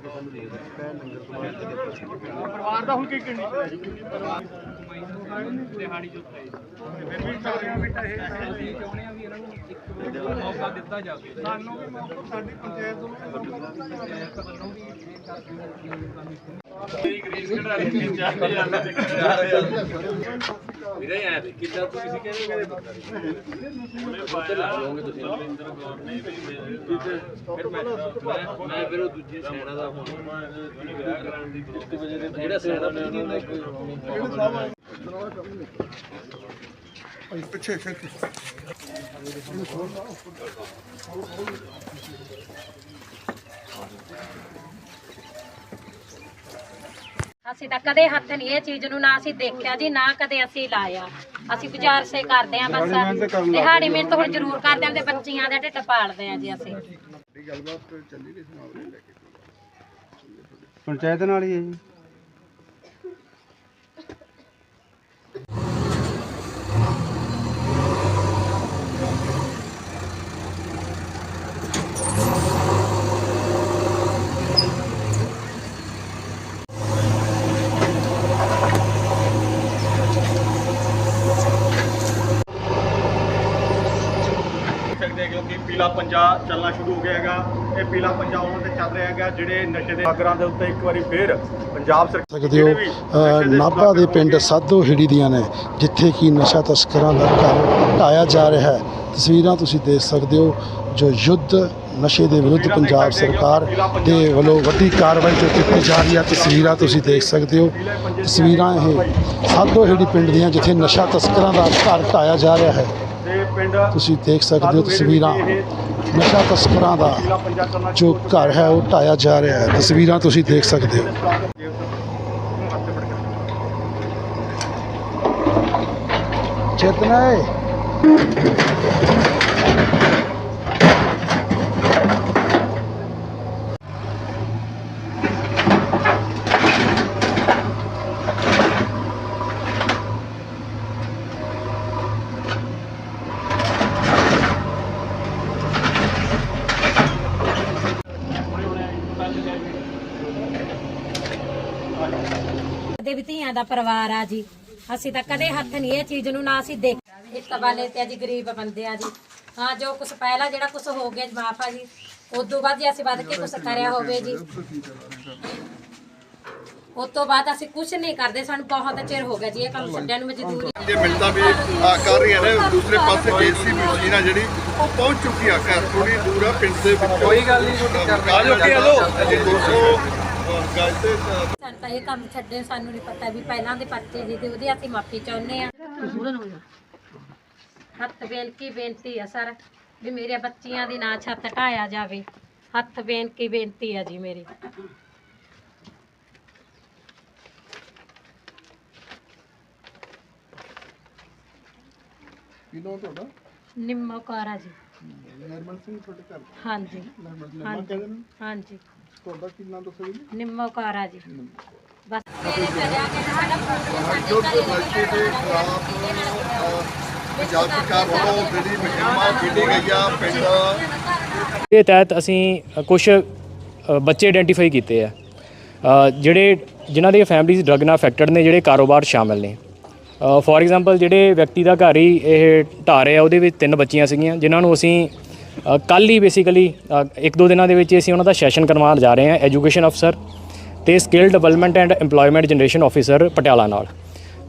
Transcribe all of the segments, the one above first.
ਕੇ ਸਾਨੂੰ ਦਿੱਤਾ ਲੰਗਰ ਪਰਿਵਾਰ ਦਾ ਹੁਣ ਕੀ ਕਿੰਨੀ ਦਿਹਾੜੀ ਜੋ ਫਿਰ ਵੀ ਸਾਰਿਆਂ ਬੇਟਾ ਇਹ ਅਸੀਂ ਚਾਹੁੰਦੇ ਆ ਵੀ ਇਹਨਾਂ ਨੂੰ ਇੱਕ ਮੌਕਾ ਦਿੱਤਾ ਜਾਵੇ। ਸਾਨੂੰ ਵੀ ਮੌਕਾ ਸਾਡੀ ਪੰਚਾਇਤ ਨੂੰ ਵੀ ਇਹ ਕਰਕੇ ਵੀਰੇ ਐ ਤੇ ਕਿੱਦਾਂ ਤੁਸੀਂ ਕਹਿੰਦੇ ਕਹਿੰਦੇ ਉੱਤੇ ਲਾ ਲਓਗੇ ਤੁਸੀਂ। ਰਵਿੰਦਰ ਗੌਰ ਨੇ ਫਿਰ ਮੈਂ ਮੈਂ ਮੈਂ ਫਿਰ ਉਹ ਦੂਜੇ ਸੈਨਾ ਦਾ ਹੁਣ। ਵਿਆਹ ਕਰਾਉਣ ਦੀ ਜਿਹੜਾ ਸੈਨਾ ਉਹਨਾਂ ਕੋਈ ਪਿੱਛੇ ਪਿੱਛੇ। ਅਸੀਂ ਤਾਂ ਕਦੇ ਹੱਥ ਨਹੀਂ ਇਹ ਚੀਜ਼ ਨੂੰ ਨਾ ਅਸੀਂ ਦੇਖਿਆ ਜੀ ਨਾ ਕਦੇ ਅਸੀਂ ਲਾਇਆ। ਅਸੀਂ ਬਾਜ਼ਾਰ ਸੇ ਕਰਦੇ ਆਂ ਬਸ। ਦਿਹਾੜੀ ਮਿਹਨਤ ਹੁਣ ਜ਼ਰੂਰ ਕਰਦੇ ਆਂ ਤੇ ਬੱਚੀਆਂ ਦੇ ਢਿੱਡ ਪਾਲਦੇ ਆਂ ਜੀ ਅਸੀਂ। ਸਾਡੀ ਗੱਲਬਾਤ ਚੱਲੀ ਰਹੀ ਸੀ ਮਾਮਲੇ ਨੂੰ ਲੈ ਕੇ। ਪੰਚਾਇਤ ਨਾਲ ਹੀ ਹੈ ਜੀ ਸਕਦੇ ਹਾਂ ਕਿਉਂਕਿ ਪੀਲਾ ਪੰਜਾ ਚੱਲਣਾ ਸ਼ੁਰੂ ਹੋ ਗਿਆ ਹੈਗਾ। ਇਹ ਪੀਲਾ ਪੰਜਾ ਉਹਨਾਂ ਤੇ ਚੱਲ ਰਿਹਾ ਹੈਗਾ ਜਿਹੜੇ ਨਸ਼ੇ ਦੇ ਆਗਰਾਂ ਦੇ ਉੱਤੇ ਇੱਕ ਵਾਰੀ ਫੇਰ ਪੰਜਾਬ ਸਰਕਾਰ ਸਕਦੇ ਹੋ ਨਾਭਾ ਦੇ ਪਿੰਡ ਸਾਧੋ ਹਿੜੀ ਦੀਆਂ ਨੇ ਜਿੱਥੇ ਕਿ ਨਸ਼ਾ ਤਸਕਰਾਂ ਦਾ ਘਰ ਢਾਇਆ ਜਾ ਰਿਹਾ ਹੈ। ਤਸਵੀਰਾਂ ਤੁਸੀਂ ਦੇਖ ਸਕਦੇ ਹੋ ਜੋ ਯੁੱਧ ਨਸ਼ੇ ਦੇ ਵਿਰੁੱਧ ਪੰਜਾਬ ਸਰਕਾਰ ਦੇ ਵੱਲੋਂ ਵੱਡੀ ਕਾਰਵਾਈ ਜੋ ਕੀਤੀ ਜਾ ਰਹੀ ਹੈ ਤਸਵੀਰਾਂ ਤੁਸੀਂ ਦੇਖ ਸਕਦੇ ਹੋ। ਤਸਵੀਰਾਂ ਇਹ ਸਾਧੋ ਹਿੜੀ ਪਿੰਡ ਦੀਆਂ ਜਿੱਥੇ ਨਸ਼ਾ ਤਸਕਰਾਂ ਦਾ ਘਰ ਢਾਇਆ ਜਾ ਰਿਹਾ ਹੈ। ਤੁਸੀਂ ਦੇਖ ਸਕਦੇ ਹੋ ਤਸਵੀਰਾਂ। ਨਸ਼ਾ ਤਸਕਰਾਂ ਦਾ ਜੋ ਘਰ ਹੈ ਉਹ ਢਾਇਆ ਜਾ ਰਿਹਾ ਹੈ। ਤਸਵੀਰਾਂ ਤੁਸੀਂ ਦੇਖ ਸਕਦੇ ਹੋ। ਚੇਤਨਾ ਹੈ। ਧੀਆਂ ਦਾ ਪਰਿਵਾਰ ਆ ਜੀ। ਅਸੀਂ ਤਾਂ ਕਦੇ ਹੱਥ ਨਹੀਂ ਇਹ ਚੀਜ਼ ਨੂੰ ਨਾ ਅਸੀਂ ਦੇਖਿਆ ਇੱਕ ਬਾਲੇ ਤੇ ਜੀ ਗਰੀਬ ਬੰਦੇ ਆ ਜੀ। ਹਾਂ ਜੋ ਕੁਝ ਪਹਿਲਾਂ ਜਿਹੜਾ ਕੁਝ ਹੋ ਗਿਆ ਮਾਫ ਆ ਜੀ। ਉਦੋਂ ਬਾਅਦ ਜੇ ਅਸੀਂ ਵੱਧ ਕੇ ਕੁਝ ਕਰਿਆ ਹੋਵੇ ਜੀ। ਉਸ ਤੋਂ ਬਾਅਦ ਅਸੀਂ ਕੁਝ ਨਹੀਂ ਕਰਦੇ ਸਾਨੂੰ ਬਹੁਤ ਚਿਰ ਹੋ ਗਿਆ ਜੀ ਇਹ ਕੰਮ ਛੱਡਿਆ ਨੂੰ ਮਜ਼ਦੂਰੀ ਜੇ ਮਿਲਦਾ ਵੀ ਆ ਕਰ ਰਹੀਆਂ ਨੇ ਦੂਸਰੇ ਪਾਸੇ ਜੇਸੀ ਮਸ਼ੀਨ ਆ ਜਿਹੜੀ ਉਹ ਪਹੁੰਚ ਚੁੱਕੀ ਆ ਘਰ ਥੋੜੀ ਦੂਰ ਆ ਪਿੰਡ ਦੇ ਵਿੱਚ। ਕੋਈ ਗੱਲ ਨਹੀਂ ਆ ਜੋ ਕਿ ਹਲੋ 200 ਗਾਇ ਤੇ ਸਾਨੂੰ ਤਾਂ ਇਹ ਕੰਮ ਛੱਡੇ ਸਾਨੂੰ ਨਹੀਂ ਪਤਾ ਵੀ ਪਹਿਲਾਂ ਦੇ ਪਰਚੇ ਜੀ ਤੇ ਉਹਦੀ ਅਸੀਂ ਮਾਫੀ ਚਾਹੁੰਦੇ ਆ ਹੱਥ ਵੇਲ ਕੀ ਬੇਨਤੀ ਆ ਸਰ ਵੀ ਮੇਰੇ ਬੱਚੀਆਂ ਦੀ ਨਾ ਛੱਤ ਢਾਇਆ ਜਾਵੇ। ਹੱਥ ਵੇਲ ਕੀ ਬੇਨਤੀ ਆ ਜੀ ਮੇਰੀ। ਕੀ ਨਾਮ ਤੁਹਾਡਾ? ਨਿੰਮੋ ਕੌਰਾ ਜੀ। ਨਰਮਲ ਸਿੰਘ ਤੁਹਾਡੇ ਘਰ? ਹਾਂਜੀ। ਨਰਮਲ ਹਾਂਜੀ। ਤੁਹਾਡਾ ਕੀ ਨਾਮ ਦੱਸੋ ਜੀ? ਨਿੰਮੋ ਕੌਰਾ ਜੀ ਬਸ ਜੋ। ਨਸ਼ੇ ਦੇ ਖਿਲਾਫ ਅ, ਪੰਜਾਬ ਸਰਕਾਰ ਵੱਲੋਂ ਜਿਹੜੀ ਮੁਹਿੰਮ ਕੀਤੀ ਗਈ ਆ ਪਿੰਡ ਦੇ ਤਹਿਤ ਅਸੀਂ ਕੁਝ ਬੱਚੇ ਆਇਡੈਂਟੀਫਾਈ ਕੀਤੇ ਆ। ਜਿਹੜੇ ਜਿਨ੍ਹਾਂ ਦੀਆਂ ਫੈਮਿਲੀਜ਼ ਡਰਗ ਨਾਲ ਅਫੈਕਟਡ ਨੇ ਜਿਹੜੇ ਕਾਰੋਬਾਰ ਸ਼ਾਮਲ ਨੇ। ਫੋਰ ਐਗਜ਼ਾਮਪਲ ਜਿਹੜੇ ਵਿਅਕਤੀ ਦਾ ਘਰ ਹੀ ਇਹ ਢਾਹ ਰਿਹਾ ਉਹਦੇ ਵਿੱਚ ਤਿੰਨ ਬੱਚੀਆਂ ਸੀਗੀਆਂ ਜਿਨ੍ਹਾਂ ਨੂੰ ਅਸੀਂ ਕੱਲ ਹੀ ਬੇਸਿਕਲੀ ਇੱਕ ਦੋ ਦਿਨਾਂ ਦੇ ਵਿੱਚ ਅਸੀਂ ਉਹਨਾਂ ਦਾ ਸੈਸ਼ਨ ਕਰਵਾਉਣ ਜਾ ਰਹੇ ਹਾਂ ਐਜੂਕੇਸ਼ਨ ਅਫਸਰ ਤੇ skill development and EMPLOYMENT generation officer Patiala ਨਾਲ।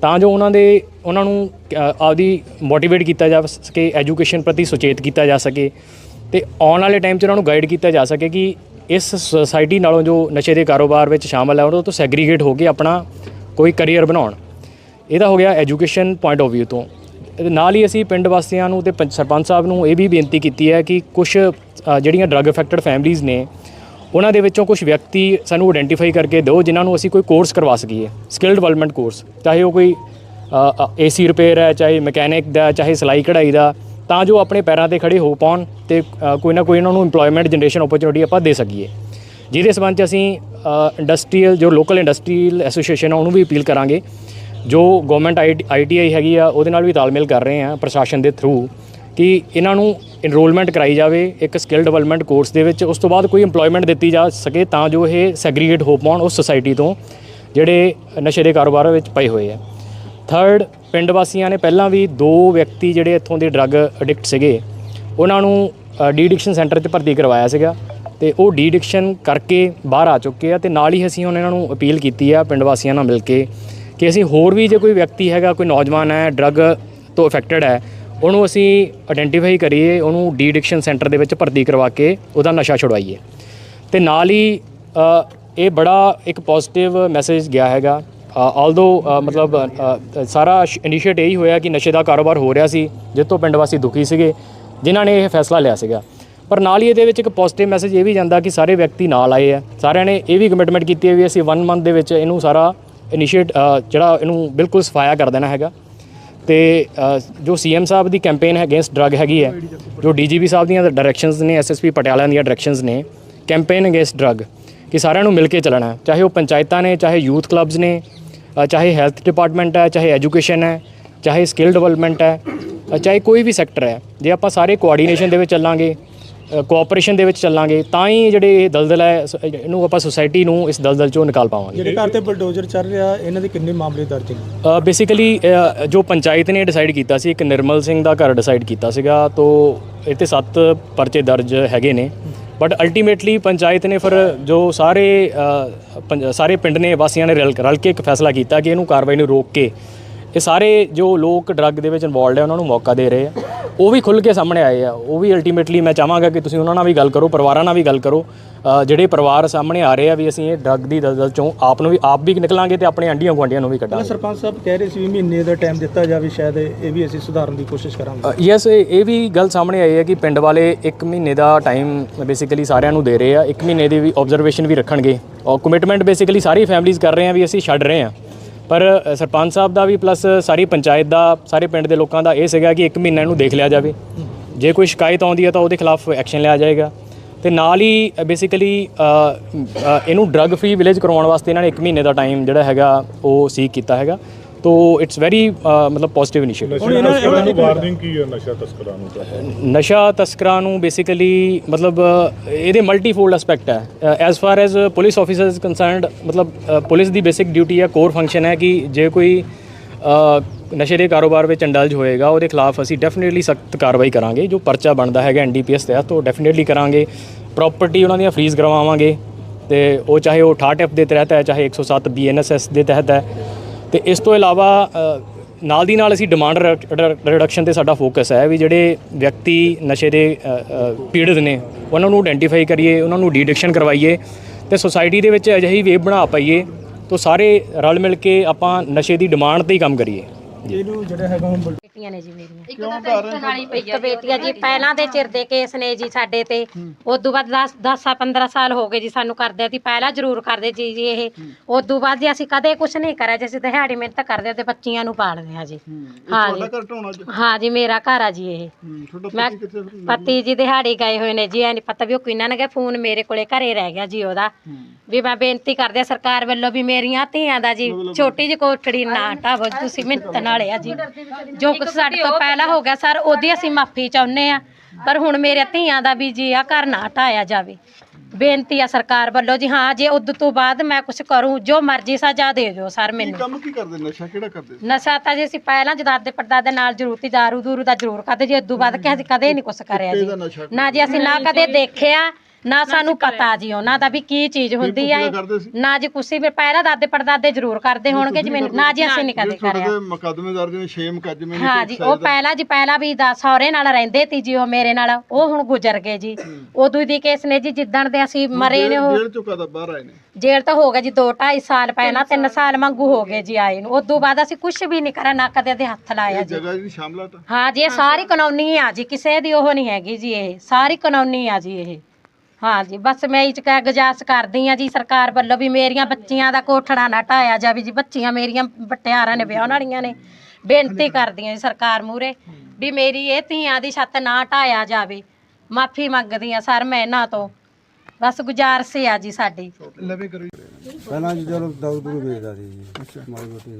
ਤਾਂ ਜੋ ਉਹਨਾਂ ਦੇ, ਉਹਨਾਂ ਨੂੰ ਆਪਦੀ ਮੋਟੀਵੇਟ ਕੀਤਾ ਜਾ ਸਕੇ ਐਜੂਕੇਸ਼ਨ ਪ੍ਰਤੀ ਸੁਚੇਤ ਕੀਤਾ ਜਾ ਸਕੇ ਤੇ ਆਉਣ ਵਾਲੇ ਟਾਈਮ 'ਚ ਉਹਨਾਂ ਨੂੰ ਗਾਈਡ ਕੀਤਾ ਜਾ ਸਕੇ ਕਿ ਇਸ ਸੁਸਾਇਟੀ ਨਾਲੋਂ ਜੋ ਨਸ਼ੇ ਦੇ ਕਾਰੋਬਾਰ ਵਿੱਚ ਸ਼ਾਮਲ ਹੈ ਉਹਨਾਂ ਤੋਂ ਸੈਗਰੀਗੇਟ ਹੋ ਕੇ ਆਪਣਾ ਕੋਈ ਕੈਰੀਅਰ ਬਣਾਉਣ। ਇਹਦਾ ਹੋ ਗਿਆ ਐਜੂਕੇਸ਼ਨ ਪੁਆਇੰਟ ਆਫ View ਤੋਂ। ਨਾਲ ਹੀ ਅਸੀਂ ਪਿੰਡ ਵਾਸੀਆਂ ਨੂੰ ਤੇ ਪੰਚ- ਸਰਪੰਚ ਸਾਹਿਬ ਨੂੰ ਇਹ ਵੀ ਬੇਨਤੀ ਕੀਤੀ ਹੈ ਕਿ ਕੁਝ ਜਿਹੜੀਆਂ ਡਰੱਗ ਅਫੈਕਟਡ ਫੈਮਲੀਆਂ ਨੇ, ਉਹਨਾਂ ਦੇ ਵਿੱਚੋਂ ਕੁਝ ਵਿਅਕਤੀ ਸਾਨੂੰ ਆਇਡੈਂਟੀਫਾਈ ਕਰਕੇ ਦਿਓ ਜਿਨ੍ਹਾਂ ਨੂੰ ਅਸੀਂ ਕੋਈ ਕੋਰਸ ਕਰਵਾ ਸਕੀਏ ਸਕਿੱਲ ਡਿਵੈਲਪਮੈਂਟ ਕੋਰਸ ਚਾਹੇ ਉਹ ਕੋਈ ਏਸੀ ਰਿਪੇਅਰ ਹੈ, ਚਾਹੇ ਮਕੈਨਿਕ ਦਾ, ਚਾਹੇ ਸਿਲਾਈ ਕਢਾਈ ਦਾ, ਤਾਂ ਜੋ ਆਪਣੇ ਪੈਰਾਂ ਤੇ ਖੜੇ ਹੋ ਪਾਉਣ ਤੇ ਕੋਈ ਨਾ ਕੋਈ ਉਹਨਾਂ ਨੂੰ EMPLOYMENT ਜਨਰੇਸ਼ਨ ਓਪਰਚੁਨਿਟੀ ਆਪਾਂ ਦੇ ਸਕੀਏ। ਜਿਹਦੇ ਸਬੰਧ ਚ ਅਸੀਂ ਇੰਡਸਟਰੀਅਲ ਜੋ ਲੋਕਲ ਇੰਡਸਟਰੀਅਲ ਐਸੋਸੀਏਸ਼ਨ ਆ, ਉਹਨੂੰ ਵੀ ਅਪੀਲ ਕਰਾਂਗੇ। ਜੋ ਗਵਰਨਮੈਂਟ ਆਈਟੀਆਈ ਹੈਗੀ ਆ, ਉਹਦੇ ਨਾਲ ਵੀ ਤਾਲਮੇਲ ਕਰ ਰਹੇ ਆ ਪ੍ਰਸ਼ਾਸਨ ਦੇ ਥਰੂ ਕਿ ਇਹਨਾਂ ਨੂੰ ਇਨਰੋਲਮੈਂਟ ਕਰਾਈ ਜਾਵੇ, ਇੱਕ ਸਕਿੱਲ ਡਿਵੈਲਪਮੈਂਟ ਕੋਰਸ ਦੇ ਵਿੱਚ, ਉਸ ਤੋਂ ਬਾਅਦ ਕੋਈ EMPLOYMENT ਦਿੱਤੀ ਜਾ ਸਕੇ ਤਾਂ ਜੋ ਇਹ ਸੈਗਰੀਗੇਟ ਹੋ ਪਾਉਣ ਉਸ ਸੁਸਾਇਟੀ ਤੋਂ, ਜਿਹੜੇ ਨਸ਼ੇ ਦੇ ਕਾਰੋਬਾਰ ਵਿੱਚ ਪਏ ਹੋਏ ਆ। ਥਰਡ ਪਿੰਡ ਵਾਸੀਆਂ ਨੇ ਪਹਿਲਾਂ ਵੀ ਦੋ ਵਿਅਕਤੀ ਜਿਹੜੇ ਇੱਥੋਂ ਦੇ ਡਰੱਗ ਐਡਿਕਟ ਸੀਗੇ, ਉਹਨਾਂ ਨੂੰ ਡੀ ਐਡਿਕਸ਼ਨ ਸੈਂਟਰ 'ਚ ਭਰਤੀ ਕਰਵਾਇਆ ਸੀਗਾ ਤੇ ਉਹ ਡੀ ਐਡਿਕਸ਼ਨ ਕਰਕੇ ਬਾਹਰ ਆ ਚੁੱਕੇ ਆ ਤੇ ਨਾਲ ਹੀ ਅਸੀਂ ਹੁਣ ਇਹਨਾਂ ਨੂੰ ਅਪੀਲ ਕੀਤੀ ਆ ਪਿੰਡ ਵਾਸੀਆਂ ਨਾਲ ਮਿਲ ਕੇ ਕਿ ਅਸੀਂ ਹੋਰ ਵੀ ਜੇ ਕੋਈ ਵਿਅਕਤੀ ਹੈਗਾ, ਕੋਈ ਨੌਜਵਾਨ ਹੈ ਡਰੱਗ ਤੋਂ ਅਫੈਕਟਡ ਹੈ, ਉਹਨੂੰ ਅਸੀਂ ਆਇਡੈਂਟੀਫਾਈ ਕਰੀਏ, ਉਹਨੂੰ ਡੀ ਐਡਿਕਸ਼ਨ ਸੈਂਟਰ ਦੇ ਵਿੱਚ ਭਰਤੀ ਕਰਵਾ ਕੇ ਉਹਦਾ ਨਸ਼ਾ ਛੁਡਵਾਈਏ। ਤੇ ਨਾਲ ਹੀ ਇਹ ਬੜਾ ਇੱਕ ਪੋਜ਼ਿਟਿਵ ਮੈਸੇਜ ਗਿਆ ਹੈਗਾ। ਆਲਦੋ ਮਤਲਬ ਸਾਰਾ ਇਨੀਸ਼ੀਏਟ ਇਹੀ ਹੋਇਆ ਕਿ ਨਸ਼ੇ ਦਾ ਕਾਰੋਬਾਰ ਹੋ ਰਿਹਾ ਸੀ ਜਿਸ ਤੋਂ ਪਿੰਡ ਵਾਸੀ ਦੁਖੀ ਸੀਗੇ, ਜਿਨ੍ਹਾਂ ਨੇ ਇਹ ਫੈਸਲਾ ਲਿਆ ਸੀਗਾ। ਪਰ ਨਾਲ ਹੀ ਇਹਦੇ ਵਿੱਚ ਇੱਕ ਪੋਜ਼ਿਟਿਵ ਮੈਸੇਜ ਇਹ ਵੀ ਜਾਂਦਾ ਕਿ ਸਾਰੇ ਵਿਅਕਤੀ ਨਾਲ ਆਏ ਆ। ਸਾਰਿਆਂ ਨੇ ਇਹ ਵੀ ਕਮਿਟਮੈਂਟ ਕੀਤੀ ਹੈ ਵੀ ਅਸੀਂ 1 ਮੰਥ ਦੇ ਵਿੱਚ ਇਹਨੂੰ ਸਾਰਾ ਇਨੀਸ਼ੀਏਟ ਜਿਹੜਾ ਇਹਨੂੰ ਬਿਲਕੁਲ ਸਫਾਇਆ ਕਰ ਦੇਣਾ ਹੈਗਾ। ਤੇ ਅ, ਜੋ ਸੀਐਮ ਸਾਹਿਬ ਦੀ ਕੈਂਪੇਨ ਹੈ ਅਗੇਂਸਟ ਡਰੱਗ ਹੈਗੀ ਹੈ ਜੋ ਡੀਜੀਪੀ ਸਾਹਿਬ ਦੀਆਂ ਡਾਇਰੈਕਸ਼ਨਸ ਨੇ ਐਸਐਸਪੀ ਪਟਿਆਲਾ ਦੀਆਂ ਡਾਇਰੈਕਸ਼ਨਸ ਨੇ ਕੈਂਪੇਨ ਅਗੇਂਸਟ ਡਰੱਗ ਕਿ ਸਾਰਿਆਂ ਨੂੰ ਮਿਲ ਕੇ ਚੱਲਣਾ ਚਾਹੇ ਉਹ ਪੰਚਾਇਤਾਂ ਨੇ ਚਾਹੇ ਯੂਥ ਕਲੱਬਸ ਨੇ ਚਾਹੇ ਹੈਲਥ ਡਿਪਾਰਟਮੈਂਟ ਹੈ ਚਾਹੇ ਐਜੂਕੇਸ਼ਨ ਹੈ ਚਾਹੇ ਸਕਿੱਲ ਡਿਵੈਲਪਮੈਂਟ ਹੈ ਚਾਹੇ ਕੋਈ ਵੀ ਸੈਕਟਰ ਹੈ। ਜੇ ਆਪਾਂ ਸਾਰੇ ਕੋਆਰਡੀਨੇਸ਼ਨ ਦੇ ਵਿੱਚ ਚੱਲਾਂਗੇ ਕੋਆਪਰੇਸ਼ਨ ਦੇ ਵਿੱਚ ਚੱਲਾਂਗੇ ਤਾਂ ਹੀ ਜਿਹੜੇ ਇਹ ਦਲਦਲ ਹੈ ਸ- ਇਹਨੂੰ ਆਪਾਂ ਸੁਸਾਇਟੀ ਨੂੰ ਇਸ ਦਲਦਲ ਚੋਂ ਨਿਕਾਲ ਪਾਵਾਂਗੇ। ਜਿਹੜੇ ਘਰ ਤੇ ਬਲਡੋਜ਼ਰ ਚੱਲ ਰਿਹਾ ਇਹਨਾਂ ਦੇ ਕਿੰਨੇ ਮਾਮਲੇ ਦਰਜ ਨੇ? ਬੇਸਿਕਲੀ ਜੋ ਪੰਚਾਇਤ ਨੇ ਡਿਸਾਈਡ ਕੀਤਾ ਸੀ ਇੱਕ ਨਿਰਮਲ ਸਿੰਘ ਦਾ ਘਰ ਡਿਸਾਈਡ ਕੀਤਾ ਸੀਗਾ ਤੋਂ ਤੇ ਸੱਤ ਪਰਚੇ ਦਰਜ ਹੈਗੇ ਨੇ। ਬਟ ਅਲਟੀਮੇਟਲੀ ਪੰਚਾਇਤ ਨੇ ਫਿਰ ਜੋ ਸਾਰੇ ਅ, ਪੰਜ- ਸਾਰੇ ਪਿੰਡ ਨੇ ਵਾਸੀਆਂ ਨੇ ਰਲ ਰਲ ਕੇ ਇੱਕ ਫੈਸਲਾ ਕੀਤਾ ਕਿ ਇਹਨੂੰ ਕਾਰਵਾਈ ਨੂੰ ਰੋਕ ਕੇ ਇਹ ਸਾਰੇ ਜੋ ਲੋਕ ਡਰੱਗ ਦੇ ਵਿੱਚ ਇਨਵੋਲਡ ਹੈ ਉਹਨਾਂ ਨੂੰ ਮੌਕਾ ਦੇ ਰਹੇ ਆ। ਉਹ ਵੀ ਖੁੱਲ ਕੇ ਸਾਹਮਣੇ ਆਏ ਆ। ਉਹ ਵੀ ਅਲਟੀਮੇਟਲੀ ਮੈਂ ਚਾਹਾਂਗਾ ਕਿ ਤੁਸੀਂ ਉਹਨਾਂ ਨਾਲ ਵੀ ਗੱਲ ਕਰੋ ਪਰਿਵਾਰਾਂ ਨਾਲ ਵੀ ਗੱਲ ਕਰੋ। ਜਿਹੜੇ ਪਰਿਵਾਰ ਸਾਹਮਣੇ ਆ ਰਹੇ ਆ ਵੀ ਅਸੀਂ ਇਹ ਡਰੱਗ ਦੀ ਦਲਦਲ ਚੋਂ ਆਪ ਨੂੰ ਵੀ ਆਪ ਵੀ ਨਿਕਲਾਂਗੇ ਤੇ ਆਪਣੇ ਆਂਡੀਆਂ ਗੁਆਂਢੀਆਂ ਨੂੰ ਵੀ ਕੱਢਾਂਗੇ। ਸਰਪੰਚ ਸਾਹਿਬ ਕਹਿ ਰਹੇ ਸੀ ਵੀ ਮਹੀਨੇ ਦਾ ਟਾਈਮ ਦਿੱਤਾ ਜਾਵੇ ਸ਼ਾਇਦ ਇਹ ਵੀ ਅਸੀਂ ਸੁਧਾਰਨ ਦੀ ਕੋਸ਼ਿਸ਼ ਕਰਾਂਗੇ। ਯੈਸ ਇਹ ਵੀ ਗੱਲ ਸਾਹਮਣੇ ਆਈ ਹੈ ਕਿ ਪਿੰਡ ਵਾਲੇ 1 ਮਹੀਨੇ ਦਾ ਟਾਈਮ ਬੇਸਿਕਲੀ ਸਾਰਿਆਂ ਨੂੰ ਦੇ ਰਹੇ ਆ। 1 ਮਹੀਨੇ ਦੀ ਵੀ ਆਬਜ਼ਰਵੇਸ਼ਨ ਵੀ ਰੱਖਣਗੇ। ਔਰ ਕਮਿਟਮੈਂਟ ਬੇਸਿਕਲੀ ਸਾਰੀ ਫੈਮਲੀਜ਼ ਕਰ ਰਹੇ ਆ ਵੀ ਅਸੀਂ ਛੱਡ ਰਹੇ ਆ। ਪਰ ਸਰਪੰਚ ਸਾਹਿਬ ਦਾ ਵੀ ਪਲੱਸ ਸਾਰੀ ਪੰਚਾਇਤ ਦਾ, ਸਾਰੇ ਪਿੰਡ ਦੇ ਲੋਕਾਂ ਦਾ ਇਹ ਸੀਗਾ ਕਿ 1 ਮਹੀਨਾ ਇਹਨੂੰ ਦੇਖ ਲਿਆ ਜਾਵੇ। ਜੇ ਕੋਈ ਸ਼ਿਕਾਇਤ ਆਉਂਦੀ ਹੈ ਤਾਂ ਉਹਦੇ ਖਿਲਾਫ ਐਕਸ਼ਨ ਲਿਆ ਜਾਏਗਾ। ਤੇ ਨਾਲ ਹੀ ਬੇਸਿਕਲੀ ਇਹਨੂੰ ਡਰੱਗ ਫ੍ਰੀ ਵਿਲੇਜ ਕਰਵਾਉਣ ਵਾਸਤੇ ਇਹਨਾਂ ਨੇ 1 ਮਹੀਨੇ ਦਾ ਟਾਈਮ ਜਿਹੜਾ ਹੈਗਾ ਉਹ ਸੀਕ ਕੀਤਾ ਹੈਗਾ। ਤੋ ਇਟਸ ਵੈਰੀ ਮਤਲਬ ਪੋਜ਼ਿਟਿਵ ਇਨੀਸ਼ੀਏਟਿਵ ਹੁਣ ਇਹਨਾਂ ਇਹਨਾਂ ਦੀ ਵਾਰਨਿੰਗ ਕੀ ਹੈ ਨਸ਼ਾ ਤਸਕਰਾਂ ਨੂੰ ਨਸ਼ਾ ਤਸਕਰਾਂ ਨੂੰ ਬੇਸਿਕਲੀ ਮਤਲਬ ਇਹਦੇ ਮਲਟੀਫੋਲਡ ਐਸਪੈਕਟ ਹੈ as far as police officer is concerned ਮਤਲਬ ਪੁਲਿਸ ਦੀ ਬੇਸਿਕ ਡਿਊਟੀ ਹੈ ਕੋਰ ਫੰਕਸ਼ਨ ਹੈ ਕਿ ਜੇ ਕੋਈ ਨਸ਼ੇ ਦੇ ਕਾਰੋਬਾਰ ਵਿੱਚ ਇੰਡਲਜ ਹੋਏਗਾ ਉਹਦੇ ਖਿਲਾਫ ਅਸੀਂ ਡੈਫੀਨਿਟਲੀ ਸਖਤ ਕਾਰਵਾਈ ਕਰਾਂਗੇ ਜੋ ਪਰਚਾ ਬਣਦਾ ਹੈਗਾ ਐਨਡੀਪੀਐਸ ਤਹਿਤ ਉਹ ਡੈਫੀਨਿਟਲੀ ਕਰਾਂਗੇ ਪ੍ਰਾਪਰਟੀ ਉਹਨਾਂ ਦੀਆਂ ਫਰੀਜ਼ ਕਰਵਾਵਾਂਗੇ ਤੇ ਉਹ ਚਾਹੇ ਉਹ 68 ਐਫ ਦੇ ਤਹਿਤ ਹੈ ਚਾਹੇ 107 ਬੀਐਨਐਸਐਸ ਦੇ ਤਹਿਤ ਹੈ ਤੇ ਇਸ ਤੋਂ ਇਲਾਵਾ ਨਾਲ ਦੀ ਨਾਲ ਅਸੀਂ ਡਿਮਾਂਡ ਰਿਡਕਸ਼ਨ ਤੇ ਸਾਡਾ ਫੋਕਸ ਹੈ ਵੀ ਜਿਹੜੇ ਵਿਅਕਤੀ ਨਸ਼ੇ ਦੇ ਪੀੜਤ ਨੇ, ਉਹਨਾਂ ਨੂੰ ਆਇਡੈਂਟੀਫਾਈ ਕਰੀਏ, ਉਹਨਾਂ ਨੂੰ ਡੀਡਿਕਸ਼ਨ ਕਰਵਾਈਏ ਤੇ ਸੁਸਾਇਟੀ ਦੇ ਵਿੱਚ ਅਜਿਹੀ ਵੇਵ ਬਣਾ ਪਾਈਏ, ਤੋਂ ਸਾਰੇ ਰਲ ਮਿਲ ਕੇ ਆਪਾਂ ਨਸ਼ੇ ਦੀ ਡਿਮਾਂਡ ਤੇ ਹੀ ਕੰਮ ਕਰੀਏ। ਇਹਨੂੰ ਜਿਹੜਾ ਹੈਗਾ ਹੁਣ ਬਲ- ਬੇਟੀਆਂ ਨੇ ਜੀ ਮੇਰੀਆਂ। ਇੱਕ ਬੇਟੀਆਂ ਜੀ ਪਹਿਲਾਂ ਦੇ ਚਿਰ ਦੇ ਕੇਸ ਨੇ ਜੀ ਸਾਡੇ ਤੇ। ਉਦੋਂ ਬਾਅਦ 10 10 15 ਸਾਲ ਹੋ ਗਏ ਜੀ ਸਾਨੂੰ ਕਰਦੇ ਸੀ ਪਹਿਲਾਂ ਜ਼ਰੂਰ ਕਰਦੇ ਜੀ ਜੀ ਇਹ। ਉਦੋਂ ਬਾਅਦ ਜੀ ਅਸੀਂ ਕਦੇ ਕੁਝ ਨਹੀਂ ਕਰਿਆ ਜੀ ਅਸੀਂ ਦਿਹਾੜੀ ਮਿਹਨਤ ਕਰਦੇ ਤੇ ਬੱਚੀਆਂ ਨੂੰ ਪਾਲਦੇ ਹਾਂ ਜੀ। ਹਾਂ। ਜੀ। ਘਰ ਢਾਉਣਾ ਜੀ? ਹਾਂ ਜੀ ਮੇਰਾ ਘਰ ਆ ਜੀ ਇਹ। ਤੁਹਾਡਾ ਮੈਂ ਪਤੀ ਜੀ ਦਿਹਾੜੀ ਗਏ ਹੋਏ ਨੇ ਜੀ ਐ ਨਹੀਂ ਪਤਾ ਵੀ ਉਹ ਕਿੰਨਾ ਨੇ ਗਿਆ ਫੋਨ ਮੇਰੇ ਕੋਲੇ ਘਰੇ ਰਹਿ ਗਿਆ ਜੀ ਉਹਦਾ। ਵੀ ਮੈਂ ਬੇਨਤੀ ਕਰਦੇ ਆ ਸਰਕਾਰ ਵੱਲੋਂ ਵੀ ਮੇਰੀਆਂ ਧੀਆਂ ਦਾ ਜੀ ਛੋਟੀ ਜਿਹੀ ਕੋਠੜੀ ਨਾ ਢਾਵੋ ਤੁਸੀਂ ਮਿੰਤ ਨਾਲੇ ਆ ਜੀ। ਜੋ ਕੁਛ ਸਾਡੇ ਤੋਂ ਪਹਿਲਾਂ ਹੋ ਗਿਆ ਸਰ ਉਹਦੀ ਅਸੀਂ ਮਾਫੀ ਚਾਹੁੰਦੇ ਆ ਪਰ ਹੁਣ ਮੇਰੇ ਧੀਆਂ ਦਾ ਵੀ ਜੀ ਆ ਘਰ ਨਾ ਢਾਇਆ ਜਾਵੇ। ਬੇਨਤੀ ਆ ਸਰਕਾਰ ਵੱਲੋਂ ਜੀ ਹਾਂ ਜੇ ਉਦੋਂ ਤੋਂ ਬਾਅਦ ਮੈਂ ਕੁਝ ਕਰੂੰ ਜੋ ਮਰਜ਼ੀ ਸਜ਼ਾ ਦੇ ਦਿਓ ਸਰ ਮੈਨੂੰ। ਕੰਮ ਕੀ ਕਰਦੇ ਨਸ਼ਾ ਕਿਹੜਾ ਕਰਦੇ? ਨਸ਼ਾ ਤਾਂ ਜੀ ਅਸੀਂ ਪਹਿਲਾਂ ਜਦਾਦੇ ਪੜਦਾਦੇ ਨਾਲ ਜ਼ਰੂਰ ਤੀ ਦਾਰੂ ਦੂਰੂ ਦਾ ਜ਼ਰੂਰ ਕਰਦੇ ਜੀ ਉਦੋਂ ਬਾਅਦ ਕਿ ਅਸੀਂ ਕਦੇ ਨਹੀਂ ਕੁਛ ਕਰਿਆ ਜੀ। ਨਾ ਜੀ ਅਸੀਂ ਨਾ ਕਦੇ ਦੇਖਿਆ ਨਾ ਸਾਨੂੰ ਪਤਾ ਜੀ ਉਹਨਾਂ ਦਾ ਵੀ ਕੀ ਚੀਜ਼ ਹੁੰਦੀ ਹੈ ਕਰਦੇ ਸੀ? ਨਾ ਜੀ ਕੁਛ ਵੀ ਪਹਿਲਾਂ ਦਾਦੇ ਪੜਦਾਦੇ ਜ਼ਰੂਰ ਕਰਦੇ ਹੋਣਗੇ ਜੀ ਮੈਨੂੰ। ਨਾ ਜੀ ਅਸੀਂ ਨਹੀਂ ਕਦੇ ਕਰਿਆ ਤੁਹਾਡੇ ਮੁਕੱਦਮੇ ਦਰਜ ਨੇ 6 ਮੁਕੱਦਮੇ ਨੇ ਹਾਂ ਜੀ ਉਹ ਪਹਿਲਾਂ ਜੀ ਪਹਿਲਾਂ ਵੀ ਦਾ ਸਹੁਰੇ ਨਾਲ ਰਹਿੰਦੇ ਤੀ ਜੀ ਉਹ ਮੇਰੇ ਨਾਲ। ਉਹ ਹੁਣ ਗੁਜ਼ਰ ਗਏ ਜੀ। ਉਦੋਂ ਦੀ ਕੇਸ ਨੇ ਜੀ ਜਿੱਦਣ ਦੇ ਅਸੀਂ ਮਰੇ ਨੇ ਉਹ। ਜੇਲ੍ਹ ਚੋਂ ਕਦਾ ਬਾਹਰ ਆਏ ਨੇ। ਜੇਲ੍ਹ ਤਾਂ ਹੋ ਗਿਆ ਜੀ 2 2.5 ਸਾਲ ਪਹਿਲਾਂ 3 ਸਾਲ। ਵਾਂਗੂ ਹੋ ਗਏ ਜੀ ਆਏ ਨੂੰ। ਉਦੋਂ ਬਾਅਦ ਅਸੀਂ ਕੁਝ ਵੀ ਨਹੀਂ ਕਰਿਆ ਨਾ ਕਦੇ ਦੇ ਹੱਥ ਲਾਇਆ ਜੀ। ਜਗ੍ਹਾ ਜਿਹੜੀ ਸ਼ਾਮਲਾਟ ਆ। ਹਾਂ ਜੀ ਇਹ ਸਾਰੀ ਕਾਨੂੰਨੀ ਆ ਜੀ ਕਿਸੇ ਦੀ ਉਹ ਨਹੀਂ ਹੈਗੀ ਜੀ ਇਹ। ਸਾਰੀ ਕਾਨੂੰਨੀ ਆ ਜੀ ਇਹ। ਹਾਂਜੀ, ਬਸ ਮੈਂ ਇਹ ਚ ਕਹਿ ਗੁਜ਼ਾਰਿਸ਼ ਕਰਦੀ ਆ ਜੀ ਸਰਕਾਰ ਵੱਲੋਂ ਵੀ ਮੇਰੀਆਂ ਬੱਚੀਆਂ ਦਾ ਕੋਠੜਾ ਨਾ ਢਾਇਆ ਜਾਵੇ ਜੀ। ਬੱਚੀਆਂ ਮੇਰੀਆਂ ਬਟਿਆਰਾਂ ਨੇ ਵਿਆਹਣ ਵਾਲੀਆਂ ਨੇ। ਬੇਨਤੀ ਕਰਦੀਆਂ ਜੀ ਸਰਕਾਰ ਮੂਰੇ ਵੀ ਮੇਰੀ ਇਹ ਧੀਆਂ ਦੀ ਛੱਤ ਨਾ ਢਾਇਆ ਜਾਵੇ। ਮਾਫੀ ਮੰਗਦੀ ਆ ਸਰ ਮੈਂ ਇਹਨਾਂ ਤੋਂ। ਬਸ ਗੁਜ਼ਾਰਿਸ਼ ਆ ਜੀ ਸਾਡੀ। ਲਵੇ ਕਰੀ। ਪਹਿਲਾਂ ਜੀ ਚਲੋ ਦਾਰੂ ਦੂਰੂ ਵੇਚਦਾ ਸੀ ਜੀ ਮਾੜੀ ਮੋਟੀ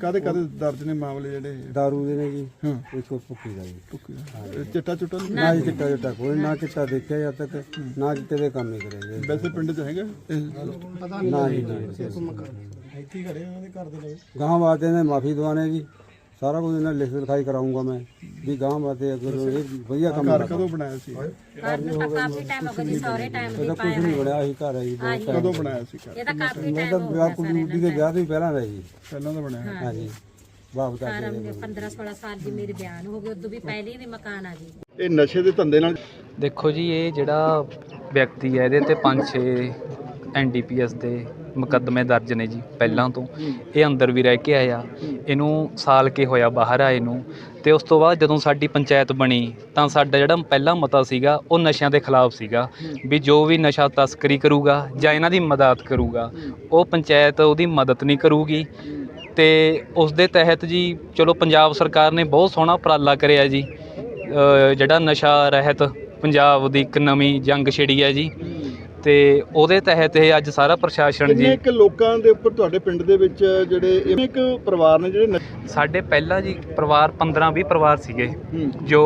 ਕਾਦੇ ਕਾਦੇ ਦਰਜ ਨੇ ਮਾਮਲੇ ਜਿਹੜੇ? ਦਾਰੂ ਦੇ ਨੇ ਜੀ ਹਾਂ। ਇੱਕ ਉਹ ਭੁੱਕੀ ਦਾ। ਜੀ। ਚਿੱਟਾ ਚੁੱਟਾ ਨੀ? ਨਾ ਜੀ ਚਿੱਟਾ ਚਿੱਟਾ ਕੋਈ ਨਾ ਚਿੱਟਾ ਦੇਖਿਆ ਜਦ ਤੱਕ ਨਾ ਚਿੱਟੇ ਦੇ ਕੰਮ ਹੀ ਕਰੇ ਜੀ। ਵੈਸੇ ਪਿੰਡ ਚ ਹੈਗਾ ਨਾ ਜੀ ਗਾਂ ਵਾਸਤੇ ਨੇ ਮਾਫੀ ਦਵਾਣੇ ਜੀ। ਸਾਰਾ ਕੁਝ ਇਹਨਾਂ ਲਿਖਤ ਲਿਖਾਈ ਕਰਾਉਂਗਾ ਮੈਂ ਵੀ ਗਾਂ ਵਾਸਤੇ ਅਗਰ ਇਹ ਵਧੀਆ ਕੰਮ ਘਰ ਕਰਦਾ ਕਦੋਂ ਬਣਾਇਆ ਸੀ? ਘਰ ਨੂੰ ਤਾਂ ਕਾਫੀ ਟਾਈਮ ਹੋ ਗਿਆ ਜੀ ਸਹੁਰੇ ਟਾਈਮ ਵੀ ਇਹਦਾ ਕੁਝ ਪਾਇਆ ਨਹੀਂ ਬਣਿਆ ਸੀ ਘਰ ਹੈ ਜੀ ਬਹੁਤ ਕਦੋਂ ਬਣਾਇਆ ਸੀ ਘਰ? ਇਹ ਤਾਂ ਕਾਫੀ ਮੈਂ ਟਾਈਮ ਤਾਂ ਹੋ ਵਿਆਹ ਗਿਆ ਕੁੜੀ ਦੇ ਵਿਆਹ ਤੋਂ ਹੀ ਪਹਿਲਾਂ ਦਾ ਜੀ ਪਹਿਲਾਂ ਦਾ ਬਣਾਇਆ ਹਾਂਜੀ। ਬਾਪ ਦਾ ਘਰ 15 16 ਸਾਲ ਦੀ ਮੇਰੇ ਬਿਆਨ ਹੋ ਗਏ ਉਦੋਂ ਵੀ ਪਹਿਲੇ ਦੇ ਮਕਾਨ ਆ ਜੀ। ਇਹ ਨਸ਼ੇ ਦੇ ਧੰਦੇ ਨਾਲ ਦੇਖੋ ਜੀ ਇਹ ਜਿਹੜਾ ਵਿਅਕਤੀ ਹੈ ਇਹਦੇ ਤੇ 5-6 ਐਨਡੀਪੀਐਸ ਦੇ ਮੁਕੱਦਮੇ ਦਰਜ ਨੇ ਜੀ ਪਹਿਲਾਂ ਤੋਂ। ਇਹ ਅੰਦਰ ਵੀ ਰਹਿ ਕੇ ਆਇਆ। ਇਹਨੂੰ ਸਾਲ ਕੇ ਹੋਇਆ ਬਾਹਰ ਆਏ ਨੂੰ। ਤੇ ਉਸ ਤੋਂ ਬਾਅਦ ਜਦੋਂ ਸਾਡੀ ਪੰਚਾਇਤ ਬਣੀ ਤਾਂ ਸਾਡਾ ਜਿਹੜਾ ਪਹਿਲਾ ਮਤਾ ਸੀਗਾ ਉਹ ਨਸ਼ਿਆਂ ਦੇ ਖਿਲਾਫ ਸੀਗਾ। ਵੀ ਜੋ ਵੀ ਨਸ਼ਾ ਤਸਕਰੀ ਕਰੂਗਾ ਜਾਂ ਇਹਨਾਂ ਦੀ ਮਦਦ ਕਰੂਗਾ ਉਹ ਪੰਚਾਇਤ ਉਹਦੀ ਮਦਦ ਨਹੀਂ ਕਰੂਗੀ। ਤੇ ਉਸ ਦੇ ਤਹਿਤ ਜੀ ਚਲੋ ਪੰਜਾਬ ਸਰਕਾਰ ਨੇ ਬਹੁਤ ਸੋਹਣਾ ਉਪਰਾਲਾ ਕਰਿਆ ਜੀ। ਜਿਹੜਾ ਨਸ਼ਾ ਰਹਿਤ ਪੰਜਾਬ ਦੀ ਇੱਕ ਨਵੀਂ ਜੰਗ ਛਿੜੀ ਹੈ ਜੀ। ਤੇ ਉਹਦੇ ਤਹਿਤ ਇਹ ਅੱਜ ਸਾਰਾ ਪ੍ਰਸ਼ਾਸਨ ਜੀ ਕਿੰਨੇ ਕੁ ਲੋਕਾਂ ਦੇ ਉੱਪਰ ਤੁਹਾਡੇ ਪਿੰਡ ਦੇ ਵਿੱਚ ਜਿਹੜੇ ਇੰਨੇ ਕੁ ਪਰਿਵਾਰ ਨੇ ਜਿਹੜੇ ਸਾਡੇ ਪਹਿਲਾਂ ਜੀ ਪਰਿਵਾਰ 15 20 ਪਰਿਵਾਰ ਸੀਗੇ ਜੋ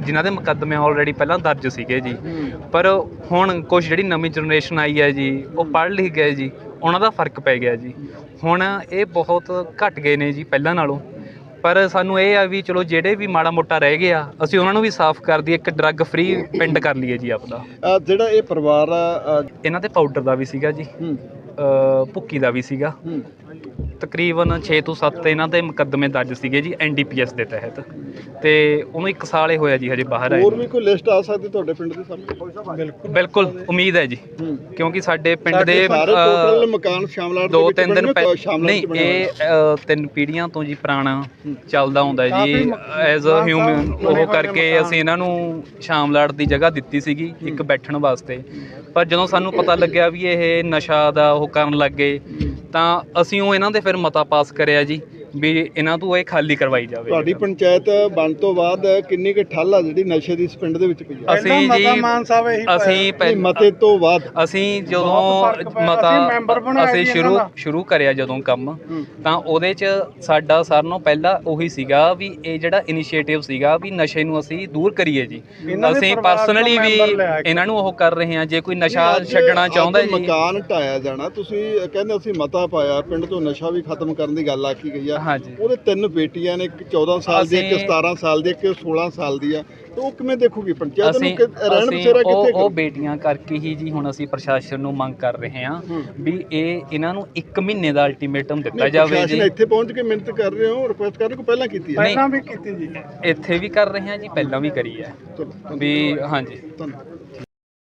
ਜਿਨ੍ਹਾਂ ਦੇ ਮੁਕੱਦਮੇ ਆਲਰੇਡੀ ਪਹਿਲਾਂ ਦਰਜ ਸੀਗੇ ਜੀ। ਪਰ ਹੁਣ ਕੁਝ ਜਿਹੜੀ ਨਵੀਂ ਜਨਰੇਸ਼ਨ ਆਈ ਹੈ ਜੀ ਉਹ ਪੜ੍ਹ ਲਿਖ ਗਏ ਜੀ ਉਹਨਾਂ ਦਾ ਫ਼ਰਕ ਪੈ ਗਿਆ ਜੀ। ਹੁਣ ਇਹ ਬਹੁਤ ਘਟ ਗਏ ਨੇ ਜੀ ਪਹਿਲਾਂ ਨਾਲੋਂ। ਪਰ ਸਾਨੂੰ ਇਹ ਆ ਵੀ ਚਲੋ ਜਿਹੜੇ ਵੀ ਮਾੜਾ ਮੋਟਾ ਰਹਿ ਗਿਆ ਅਸੀਂ ਉਹਨਾਂ ਨੂੰ ਵੀ ਸਾਫ਼ ਕਰ ਦਈਏ ਇੱਕ ਡਰੱਗ ਫ੍ਰੀ ਪਿੰਡ ਕਰ ਲਈਏ ਜੀ ਆਪਦਾ। ਜਿਹੜਾ ਇਹ ਪਰਿਵਾਰ ਆ ਇਹਨਾਂ ਤੇ ਪਾਊਡਰ ਦਾ ਵੀ ਸੀਗਾ ਜੀ ਭੁੱਕੀ ਦਾ ਵੀ ਸੀਗਾ। ਹੂੰ। ਤਕਰੀਬਨ 6 ਤੋਂ 7 ਇਹਨਾਂ ਦੇ ਮੁਕੱਦਮੇ ਦਰਜ ਸੀਗੇ ਜੀ ਐਨਡੀਪੀਐਸ ਦੇ ਤਹਿਤ। ਤੇ ਉਹਨੂੰ 1 ਸਾਲ ਹੀ ਹੋਇਆ ਜੀ ਹਜੇ ਬਾਹਰ ਆਏ ਹੋਰ। ਵੀ ਕੋਈ ਲਿਸਟ ਆ ਸਕਦੀ ਤੁਹਾਡੇ ਪਿੰਡ ਦੇ ਸਾਹਮਣੇ? ਬਿਲਕੁਲ। ਉਮੀਦ ਹੈ ਜੀ। ਕਿਉਂਕਿ ਸਾਡੇ ਪਿੰਡ ਦੇ ਟੋਟਲ ਮਕਾਨ ਸ਼ਾਮਲਾਟ ਦੇ ਤਿੰਨ ਦਿਨ ਨਹੀਂ? ਇਹ ਤਿੰਨ ਪੀੜ੍ਹੀਆਂ ਤੋਂ ਜੀ ਪੁਰਾਣਾ ਚੱਲਦਾ ਆਉਂਦਾ ਹੈ ਜੀ ਐਜ਼ ਅ ਹਿਊਮਨ ਉਹ ਕਰਕੇ ਅਸੀਂ ਇਹਨਾਂ ਨੂੰ ਸ਼ਾਮਲਾਟ ਦੀ ਜਗ੍ਹਾ ਦਿੱਤੀ ਸੀਗੀ ਇੱਕ ਬੈਠਣ ਵਾਸਤੇ। ਪਰ ਜਦੋਂ ਸਾਨੂੰ ਪਤਾ ਲੱਗਿਆ ਵੀ ਇਹ ਨਸ਼ਾ ਦਾ ਉਹ ਕਰਨ ਲੱਗੇ ਤਾਂ ਅਸੀਂ ਉਹ ਇਹਨਾਂ ਦੇ ਫਿਰ ਮਤਾ ਪਾਸ ਕਰਿਆ ਜੀ। ਵੀ ਇਹਨਾਂ ਤੋਂ ਇਹ ਖਾਲੀ ਕਰਵਾਈ ਜਾਵੇ। ਤੁਹਾਡੀ ਪੰਚਾਇਤ ਬਣ ਤੋਂ ਬਾਅਦ ਕਿੰਨੀ ਕੁ ਠੱਲ ਆ ਜਿਹੜੀ ਨਸ਼ੇ ਦੀ ਇਸ ਪਿੰਡ ਦੇ ਵਿੱਚ ਪਈ ਆ? ਅਸੀਂ ਜੀ ਅਸੀਂ ਪਹਿ- ਮਤੇ ਤੋਂ ਬਾਅਦ। ਅਸੀਂ ਜਦੋਂ ਮਤਾ ਅਸੀਂ ਸ਼ੁਰੂ ਸ਼ੁਰੂ ਕਰਿਆ ਜਦੋਂ ਕੰਮ ਤਾਂ ਉਹਦੇ ਚ ਸਾਡਾ ਸਾਰਿਆਂ ਨਾਲੋਂ ਪਹਿਲਾਂ ਉਹੀ ਸੀਗਾ ਵੀ ਇਹ ਜਿਹੜਾ ਇਨੀਸ਼ੀਏਟਿਵ ਸੀਗਾ ਵੀ ਨਸ਼ੇ ਨੂੰ ਅਸੀਂ ਦੂਰ ਕਰੀਏ ਜੀ। ਅਸੀਂ ਪਰਸਨਲੀ ਵੀ ਇਹਨਾਂ ਨੂੰ ਉਹ ਕਰ ਰਹੇ ਹਾਂ ਜੇ ਕੋਈ ਨਸ਼ਾ ਅੱਜ- ਛੱਡਣਾ ਅੱਜ ਚਾਹੁੰਦਾ ਜੀ। ਮਕਾਨ ਢਾਇਆ ਜਾਣਾ ਤੁਸੀਂ ਕਹਿੰਦੇ ਅਸੀਂ ਮਤਾ ਪਾਇਆ ਪਿੰਡ ਤੋਂ ਨਸ਼ਾ ਵੀ ਖਤਮ ਕਰਨ ਦੀ ਗੱਲ ਆਖੀ ਗਈ ਆ। ਹਾਂਜੀ। ਉਹਦੇ ਤਿੰਨ ਬੇਟੀਆਂ ਨੇ ਇੱਕ 14 ਸਾਲ ਦੀ ਇੱਕ ਅਸੀਂ- 17 ਸਾਲ ਦੀ ਇੱਕ 16 ਸਾਲ ਦੀ ਆ। ਤੇ ਉਹ ਕਿਵੇਂ ਦੇਖੂਗੀ? ਪੰਚਾਇਤ ਨੂੰ ਕਿ ਰਹਿਣ ਬਸੇਰਾ ਕਿੱਥੇ ਉਹ ਬੇਟੀਆਂ ਕਰਕੇ ਹੀ ਜੀ ਹੁਣ ਅਸੀਂ ਪ੍ਰਸ਼ਾਸਨ ਨੂੰ ਮੰਗ ਕਰ ਰਹੇ ਹਾਂ ਵੀ ਇਹ ਇਹਨਾਂ ਨੂੰ 1 ਮਹੀਨੇ ਦਾ ਅਲਟੀਮੇਟਮ ਦਿੱਤਾ ਜਾਵੇ ਜੀ। ਇੱਥੇ ਪਹੁੰਚ ਕੇ ਮਿਹਨਤ ਕਰ ਰਹੇ ਹੋ ਰਿਕੁਐਸਟ ਕਰ ਰਹੇ ਹੋ ਪਹਿਲਾਂ ਕੀਤੀ ਹੈ? ਨਹੀਂ ਵੀ ਕੀਤੀ ਜੀ। ਇੱਥੇ ਵੀ ਕਰ ਰਹੇ ਹਾਂ ਜੀ ਪਹਿਲਾਂ ਵੀ ਕਰੀ ਹੈ। ਵੀ ਹਾਂਜੀ। ਧੰਨਵਾਦ।